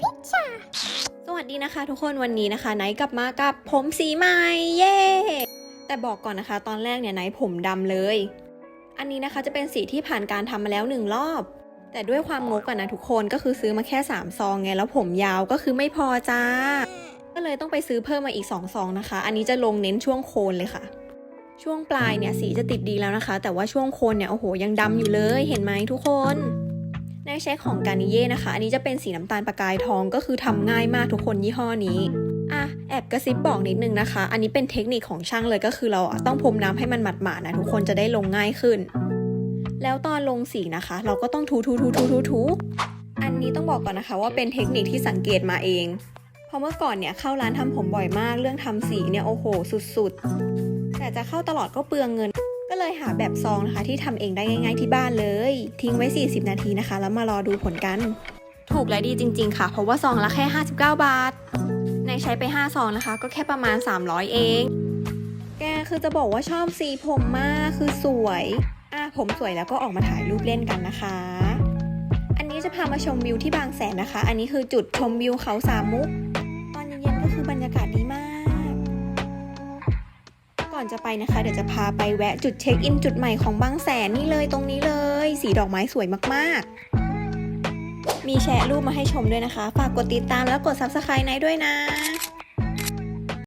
พิชชาสวัสดีนะคะ ทุกคนวันนี้นะคะ ไนท์กลับมากับผมสีใหม่เย้แต่บอกก่อนนะคะ ตอนแรกเนี่ยไนท์ผมดำเลย อันนี้นะคะจะเป็นสีที่ผ่านการทำมาแล้วหนึ่งรอบ แต่ด้วยความงกกันนะทุกคนก็คือซื้อมาแค่ 3 ซองไงแล้วผมยาวก็คือไม่พอจ้า ก็เลยต้องไปซื้อเพิ่มมาอีก2ซองนะคะ อันนี้จะลงเน้นช่วงโคนเลยค่ะช่วงปลายเนี่ยสีจะติดดีแล้วนะคะ แต่ว่าช่วงโคนเนี่ยโอ้โหยังดำอยู่เลยเห็นไหมทุกคน ในใช้ของกานิเย่นะคะ อันนี้จะเป็นสีน้ำตาลประกายทองก็คือทำง่ายมากทุกคนยี่ห้อนี้อะแอบกระซิบบอกนิดนึงนะคะ อันนี้เป็นเทคนิคของช่างเลยก็คือเราต้องพรมน้ำให้มันหมาดๆนะทุกคนจะได้ลงง่ายขึ้น แล้วตอนลงสีนะคะ เราก็ต้องทูทูทูทูทูทูอันนี้ต้องบอกก่อนนะคะว่าเป็นเทคนิคที่สังเกตมาเองเพราะเมื่อก่อนเนี่ยเข้าร้านทำผมบ่อยมากเรื่องทำสีเนี่ยโอ้โห สุดๆ แต่จะเข้าตลอดก็เปลืองเงิน ก็เลยหาแบบซองนะคะที่ทำเองได้ง่าย ๆที่บ้านเลย ทิ้งไว้ 40 นาทีนะคะ แล้วมารอดูผลกัน ถูกและดีจริง ๆ ค่ะ เพราะว่าซองละแค่ 59 บาท ในใช้ไป 5 ซองนะคะ ก็แค่ประมาณ 300 เอง แกคือจะบอกว่าชอบสีผมมากคือสวย อะผมสวยแล้วก็ออกมาถ่ายรูปเล่นกันนะคะ อันนี้จะพามาชมวิวที่บางแสนนะคะ อันนี้คือจุดชมวิวเขาสามมุก ตอนเย็นๆก็คือบรรยากาศดีมากก่ อนจะไปนะคะ เดี๋ยวจะพาไปแวะจุดเช็คอินจุดใหม่ของบางแสนนี่เลยตรงนี้เลย สีดอกไม้สวยมากๆ มีแชร์รูปมาให้ชมด้วยนะคะ ฝากกดติดตามแล้วกด subscribe ในด้วยนะ